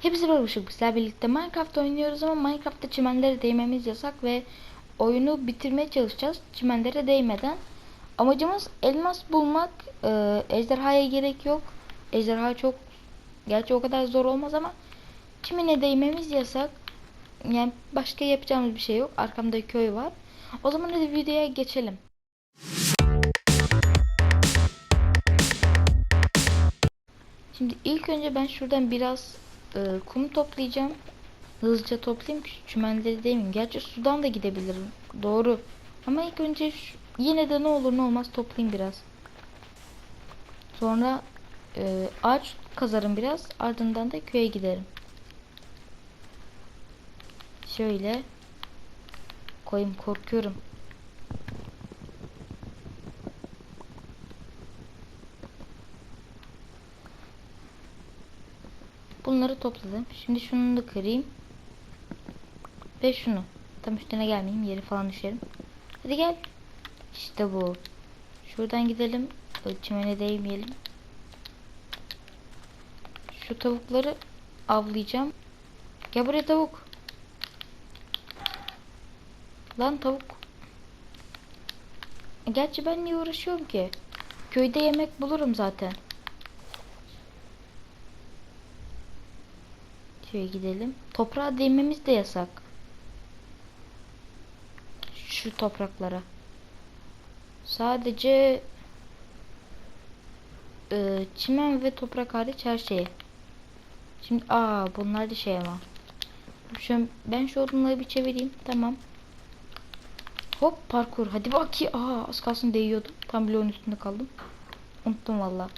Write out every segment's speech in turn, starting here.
Hepsi barışık bizler birlikte Minecraft oynuyoruz ama Minecraft'ta çimenlere değmemiz yasak ve oyunu bitirmeye çalışacağız çimenlere değmeden. Amacımız elmas bulmak. Ee, ejderhaya gerek yok. Ejderha çok gerçi o kadar zor olmaz ama çimene değmemiz yasak. Yani başka yapacağımız bir şey yok. Arkamda köy var. O zaman hadi videoya geçelim. Şimdi ilk önce ben şuradan biraz e, kum toplayacağım. Hızlıca toplayayım ki çimenleri değmeyeyim. Gerçi sudan da gidebilirim. Doğru. Ama ilk önce şu- yine de ne olur ne olmaz toplayayım biraz. Sonra e, ağaç kazarım biraz. Ardından da köye giderim. Şöyle koyayım korkuyorum. Bunları topladım. Şimdi şunu da kırayım. Ve şunu. Tam üstüne gelmeyeyim. Yeri falan düşerim. Hadi gel. İşte bu. Şuradan gidelim. Çimene değmeyelim. Şu tavukları avlayacağım. Gel buraya tavuk. Lan tavuk. Gerçi ben niye uğraşıyorum ki? Köyde yemek bulurum zaten. Şöyle gidelim. Toprağa değmemiz de yasak. Şu topraklara. Sadece e, çimen ve toprak hariç her şeye. Şimdi aa bunlar da şey ama. Şu, ben şu odunları bir çevireyim. Tamam. Hop parkur. Hadi bak ki. Aa az kalsın değiyordum. Tam bloğun üstünde kaldım. Unuttum valla.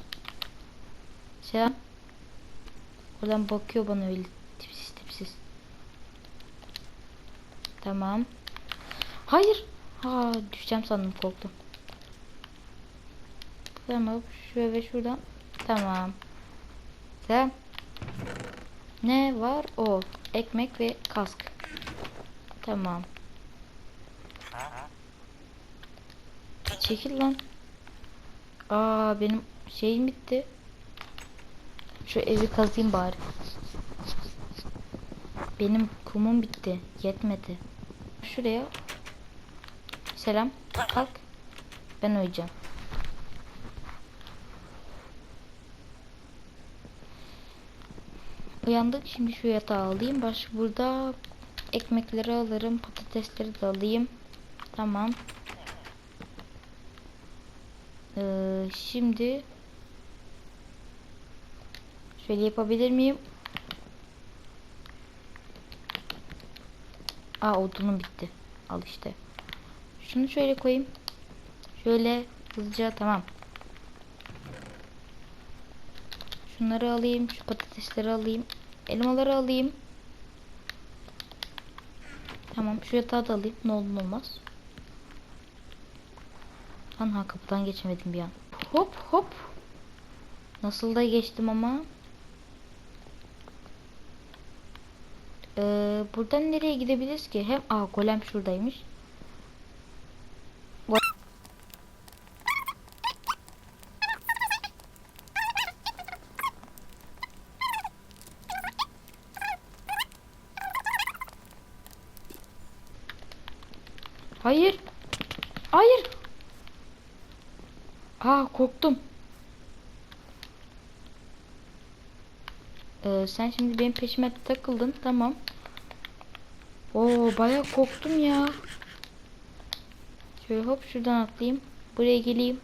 Selam. Oradan bakıyor bana öyle Tamam. Hayır. Ha düşeceğim sandım korktum. Tamam şöyle şuradan. Tamam. Tamam. Ne var? O. Ekmek ve kask. Tamam. Çekil lan. Aa benim şeyim bitti. Şu evi kazayım bari. Benim kumum bitti. Yetmedi. Şuraya. Selam. Kalk. Ben uyuyacağım. Uyandık. Şimdi şu yatağı alayım. Başka burada ekmekleri alırım. Patatesleri de alayım. Tamam. Ee, şimdi şöyle yapabilir miyim? Aa odunum bitti. Al işte. Şunu şöyle koyayım. Şöyle hızlıca tamam. Şunları alayım. Şu patatesleri alayım. Elmaları alayım. Tamam şu yatağı da alayım. Ne olur olmaz. Lan ha kapıdan geçemedim bir an. Hop hop. Nasıl da geçtim ama. Ee, buradan nereye gidebiliriz ki? Hem aa golem şuradaymış. Hayır. Hayır. Aa korktum. Ee, sen şimdi benim peşime takıldın. Tamam. Oo bayağı korktum ya. Şöyle hop şuradan atlayayım. Buraya geleyim.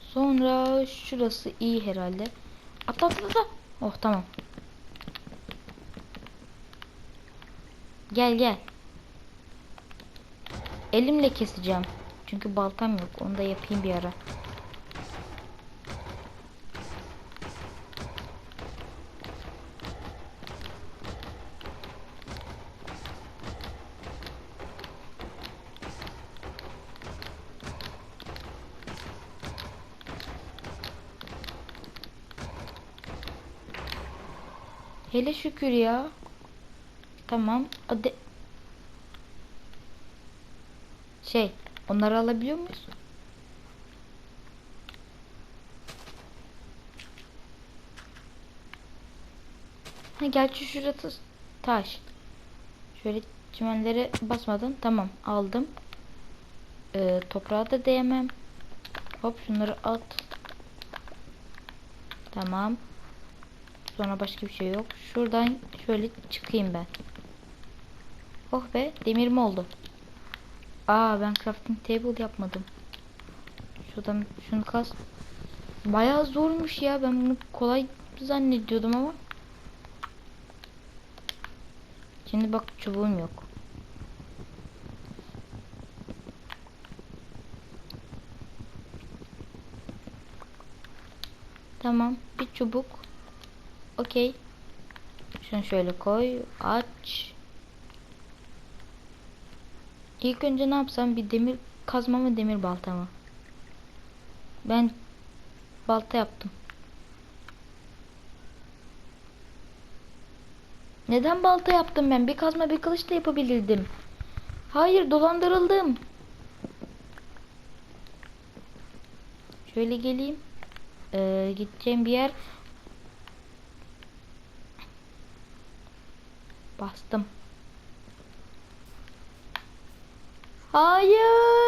Sonra şurası iyi herhalde. Atla atla atla. Oh tamam. Gel gel. Elimle keseceğim. Çünkü baltam yok. Onu da yapayım bir ara. Hele şükür ya. Tamam. Ade şey, onları alabiliyor muyuz? Ha gerçi şurası taş. Şöyle çimenlere basmadan tamam aldım. Ee, toprağa da değemem. Hop şunları at. Tamam. Sonra başka bir şey yok. Şuradan şöyle çıkayım ben. Oh be demir mi oldu? Aa ben crafting table yapmadım. Şuradan şunu kas. Bayağı zormuş ya. Ben bunu kolay zannediyordum ama. Şimdi bak çubuğum yok. Tamam. Bir çubuk. Okey. Şunu şöyle koy. Aç. İlk önce ne yapsam? Bir demir kazma mı demir balta mı? Ben balta yaptım. Neden balta yaptım ben? Bir kazma bir kılıç da yapabilirdim. Hayır dolandırıldım. Şöyle geleyim. Ee, gideceğim bir yer. Bastım. Hayır.